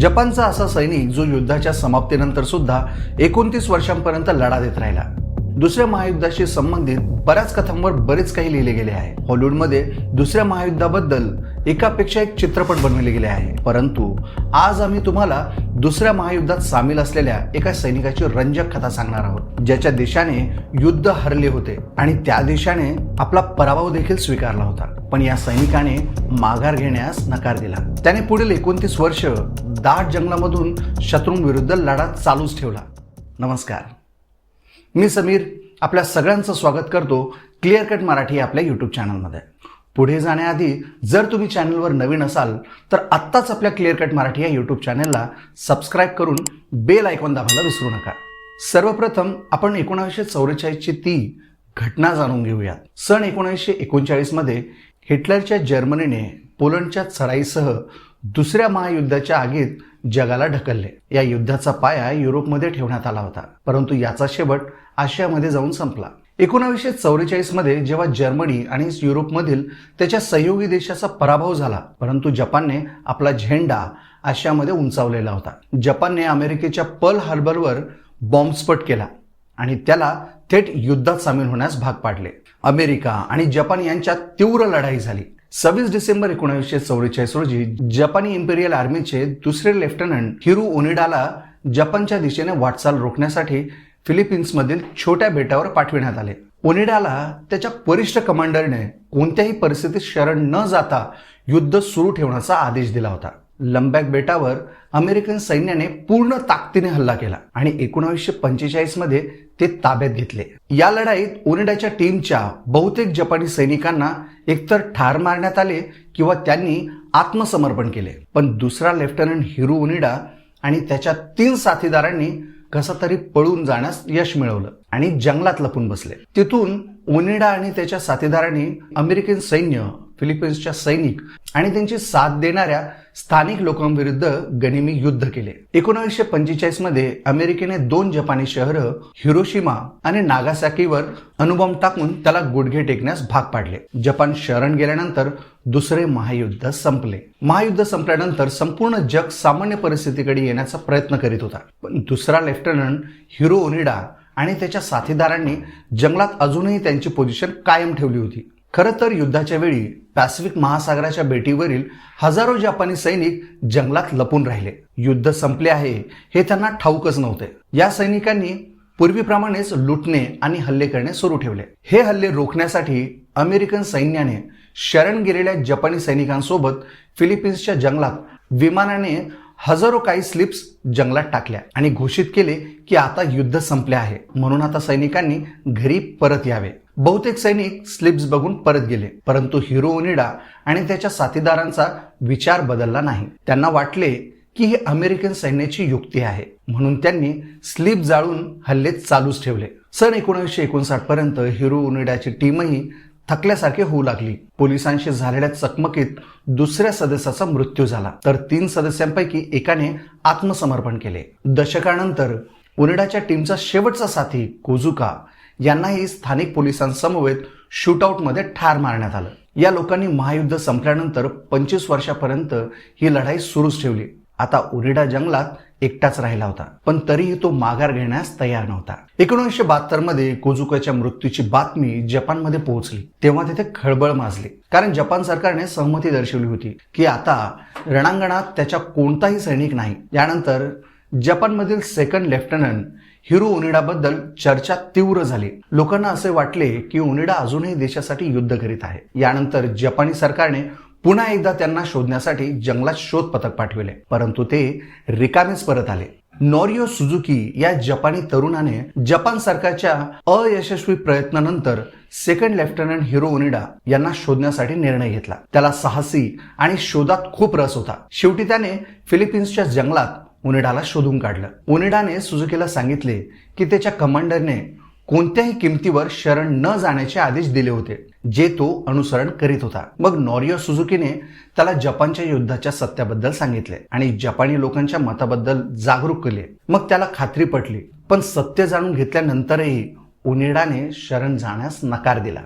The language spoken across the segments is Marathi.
जपानचा असा सैनिक जो युद्धाच्या समाप्तीनंतर सुद्धा एकोणतीस वर्षांपर्यंत लढा देत राहिला. दुसऱ्या महायुद्धाशी संबंधित बऱ्याच कथांवर बरेच काही लिहिले गेले आहे. हॉलिवूडमध्ये दुसऱ्या महायुद्धाबद्दल एकापेक्षा एक चित्रपट बनवले गेले आहे. परंतु आज आम्ही तुम्हाला दुसऱ्या महायुद्धात सामील असलेल्या एका सैनिकाची रंजक कथा सांगणार आहोत ज्याच्या देशाने युद्ध हरले होते आणि त्या देशाने आपला पराभव देखील स्वीकारला होता. पण या सैनिकाने माघार घेण्यास नकार दिला. त्याने पुढील एकोणतीस वर्ष दाट जंगलामधून शत्रूंविरुद्ध लढा चालूच ठेवला. नमस्कार. मी समीर आपल्या सगळ्यांचं स्वागत करतो क्लिअर कट मराठी आपल्या यूट्यूब चॅनलमध्ये पुढे जाण्याआधी जर तुम्ही चॅनलवर नवीन असाल तर आत्ताच आपल्या क्लिअर कट मराठी या यूट्यूब चॅनलला सबस्क्राईब करून बेल आयकॉन दाबायला विसरू नका. सर्वप्रथम आपण एकोणावीसशे चौवेचाळीसची ती घटना जाणून घेऊयात. सन एकोणीसशे एकोणचाळीसमध्ये हिटलरच्या जर्मनीने पोलंडच्या चढाईसह दुसऱ्या महायुद्धाच्या आगीत जगाला ढकलले. या युद्धाचा पाया युरोपमध्ये ठेवण्यात आला होता. परंतु याचा शेवट आशियामध्ये जाऊन संपला. एकोणावीसशे चौवेचाळीसमध्ये मध्ये जेव्हा जर्मनी आणि युरोपमधील त्याच्या सहयोगी देशाचा पराभव झाला परंतु जपानने आपला झेंडा आशियामध्ये उंचावलेला होता. जपानने अमेरिकेच्या पर्ल हार्बरवर बॉम्बस्फोट केला आणि त्याला थेट युद्धात सामील होण्यास भाग पाडले. अमेरिका आणि जपान यांच्यात तीव्र लढाई झाली. सव्वीस डिसेंबर एकोणीसशे चौवेचाळीस रोजी जपानी इम्पेरियल आर्मीचे दुसरे लेफ्टनंट हिरू ओनिडाला जपानच्या दिशेने वाटचाल रोखण्यासाठी फिलिपिन्समधील छोट्या बेटावर पाठविण्यात आले. ओनिडाला त्याच्या वरिष्ठ कमांडरने कोणत्याही परिस्थितीत शरण न जाता युद्ध सुरू ठेवण्याचा आदेश दिला होता. लंबॅक बेटावर अमेरिकन सैन्याने पूर्ण ताकदीने हल्ला केला आणि एकोणावीसशे पंचेचाळीसमध्ये ते ताब्यात घेतले. या लढाईत ओनिडाच्या टीमच्या बहुतेक जपानी सैनिकांना एकतर ठार मारण्यात आले किंवा त्यांनी आत्मसमर्पण केले. पण दुसरा लेफ्टनंट हिरू ओनिडा आणि त्याच्या तीन साथीदारांनी कसा तरी पळून जाण्यास यश मिळवलं आणि जंगलात लपून बसले. तिथून ओनिडा आणि त्याच्या साथीदारांनी अमेरिकन सैन्य फिलिपिन्सच्या सैनिक आणि त्यांची साथ देणाऱ्या स्थानिक लोकांविरुद्ध गनिमी युद्ध केले. एकोणीसशे पंचेचाळीसमध्ये अमेरिकेने दोन जपानी शहरं हिरोशिमा आणि नागासाकीवर अणुबॉम्ब टाकून त्याला गुडघे टेकण्यास भाग पाडले. जपान शरण गेल्यानंतर दुसरे महायुद्ध संपले. महायुद्ध संपल्यानंतर संपूर्ण जग सामान्य परिस्थितीकडे येण्याचा प्रयत्न करीत होता. पण दुसरा लेफ्टनंट हिरो ओनिडा आणि त्याच्या साथीदारांनी जंगलात अजूनही त्यांची पोझिशन कायम ठेवली होती. खरं तर युद्धाच्या वेळी पॅसिफिक महासागराच्या बेटीवरील हजारो जपानी सैनिक जंगलात लपून राहिले. युद्ध संपले आहे हे त्यांना ठाऊकच नव्हते. या सैनिकांनी पूर्वीप्रमाणेच लुटणे आणि हल्ले करणे सुरू ठेवले. हे हल्ले रोखण्यासाठी अमेरिकन सैन्याने शरण गेलेल्या जपानी सैनिकांसोबत फिलिपिन्सच्या जंगलात विमानाने हजारो काही स्लिप्स जंगलात टाकल्या आणि घोषित केले की आता युद्ध संपले आहे. म्हणून आता सैनिकांनी घरी परत यावे. बहुतेक सैनिक स्लिप्स बघून परत गेले परंतु हिरो ओनिडा आणि त्याच्या साथीदारांचा विचार बदलला नाही. त्यांना वाटले की ही अमेरिकन सैन्याची युक्ती आहे म्हणून त्यांनी स्लिप जाळून हल्ले चालूच ठेवले. सन एकोणीसशे एकोणसाठ पर्यंत हिरो ओनिडाची टीमही थकल्यासारखे होऊ लागली. पोलिसांशी झालेल्या चकमकीत दुसऱ्या सदस्याचा मृत्यू झाला तर तीन सदस्यांपैकी एकाने आत्मसमर्पण केले. दशकानंतर ओनिडाच्या टीमचा शेवटचा साथी कोझुका यांनाही स्थानिक पोलिसांसमवेत शूटआउटमध्ये ठार मारण्यात आलं. या लोकांनी महायुद्ध संपल्यानंतर पंचवीस वर्षापर्यंत ही लढाई सुरूच ठेवली. आता उरिडा जंगलात एकटाच राहिला होता पण तरीही तो माघार घेण्यास तयार नव्हता. एकोणीसशे बहात्तरमध्ये कोजुकाच्या मृत्यूची बातमी जपानमध्ये पोहोचली. तेव्हा तिथे खळबळ माजली. कारण जपान सरकारने सहमती दर्शवली होती की आता रणांगणात त्याच्या कोणताही सैनिक नाही. यानंतर जपानमधील सेकंड लेफ्टनंट हिरो ओनिडाबद्दल चर्चा तीव्र झाली. लोकांना असे वाटले की ओनिडा अजूनही देशासाठी युद्ध करीत आहे. यानंतर जपानी सरकारने पुन्हा एकदा त्यांना शोधण्यासाठी जंगलात शोध पथक पाठविले. परंतु ते रिकामेच परत आले. नॉरिओ सुझुकी या जपानी तरुणाने जपान सरकारच्या अयशस्वी प्रयत्नानंतर सेकंड लेफ्टनंट हिरो ओनिडा यांना शोधण्यासाठी निर्णय घेतला. त्याला साहसी आणि शोधात खूप रस होता. शेवटी त्याने फिलिपिन्सच्या जंगलात ओनिडाला शोधून काढलं. ओनिडाने सुझुकीला सांगितले की त्याच्या कमांडरने कोणत्याही किमतीवर शरण न जाण्याचे आदेश दिले होते जे तो अनुसरण करीत होता. मग नॉरिओ सुझुकीने त्याला जपानच्या युद्धाच्या सत्याबद्दल सांगितले आणि जपानी लोकांच्या मताबद्दल जागरूक केले. मग त्याला खात्री पटली पण सत्य जाणून घेतल्यानंतरही ओनिडाने शरण जाण्यास नकार दिला.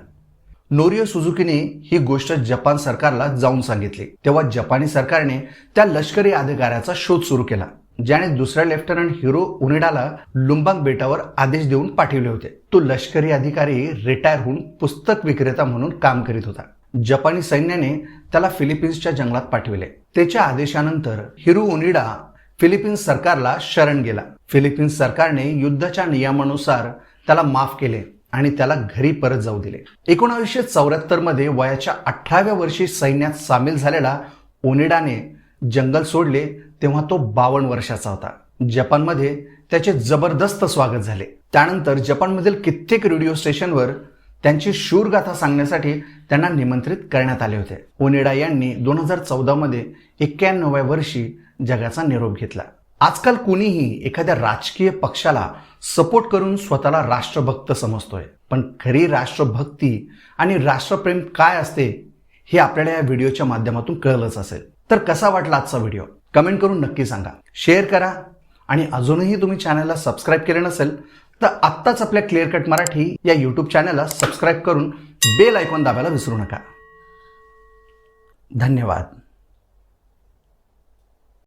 नोरिओ सुझुकीने ही गोष्ट जपान सरकारला जाऊन सांगितली. तेव्हा जपानी सरकारने त्या लष्करी अधिकाऱ्याचा शोध सुरू केला. ज्याने दुसऱ्या लेफ्टनंट हिरो उनिडाला लुंबांग बेटावर आदेश देऊन पाठवले होते. तो लष्करी अधिकारी रिटायर होऊन पुस्तक विक्रेता म्हणून काम करीत होता. जपानी सैन्याने त्याला फिलिपिन्सच्या जंगलात पाठविले. त्याच्या आदेशानंतर हिरो उनिडा फिलिपिन्स सरकारला शरण गेला. फिलिपिन्स सरकारने युद्धाच्या नियमानुसार त्याला माफ केले आणि त्याला घरी परत जाऊ दिले. एकोणावीसशे चौऱ्याहत्तरमध्ये वयाच्या अठराव्या वर्षी सैन्यात सामील झालेला ओनिडाने जंगल सोडले तेव्हा तो बावन्न वर्षाचा होता. जपानमध्ये त्याचे जबरदस्त स्वागत झाले. त्यानंतर जपानमधील कित्येक रेडिओ स्टेशनवर त्यांची शूरगाथा सांगण्यासाठी त्यांना निमंत्रित करण्यात आले होते. ओनेडा यांनी दोन हजार चौदामध्ये एक्क्याण्णव्या वर्षी जगाचा निरोप घेतला. आजकाल कुणीही एखाद्या राजकीय पक्षाला सपोर्ट करून स्वतःला राष्ट्रभक्त समजतोय. पण खरी राष्ट्रभक्ती आणि राष्ट्रप्रेम काय असते हे आपल्याला या व्हिडिओच्या माध्यमातून कळलंच असेल. तर कसा वाटला आजचा व्हिडिओ? कमेंट करून नक्की सांगा. शेअर करा आणि अजूनही तुम्ही चॅनलला सबस्क्राईब केले नसेल तर आत्ताच आपल्या क्लिअर कट मराठी या यूट्यूब चॅनलला सबस्क्राईब करून बेल आयकॉन दाबायला विसरू नका. धन्यवाद.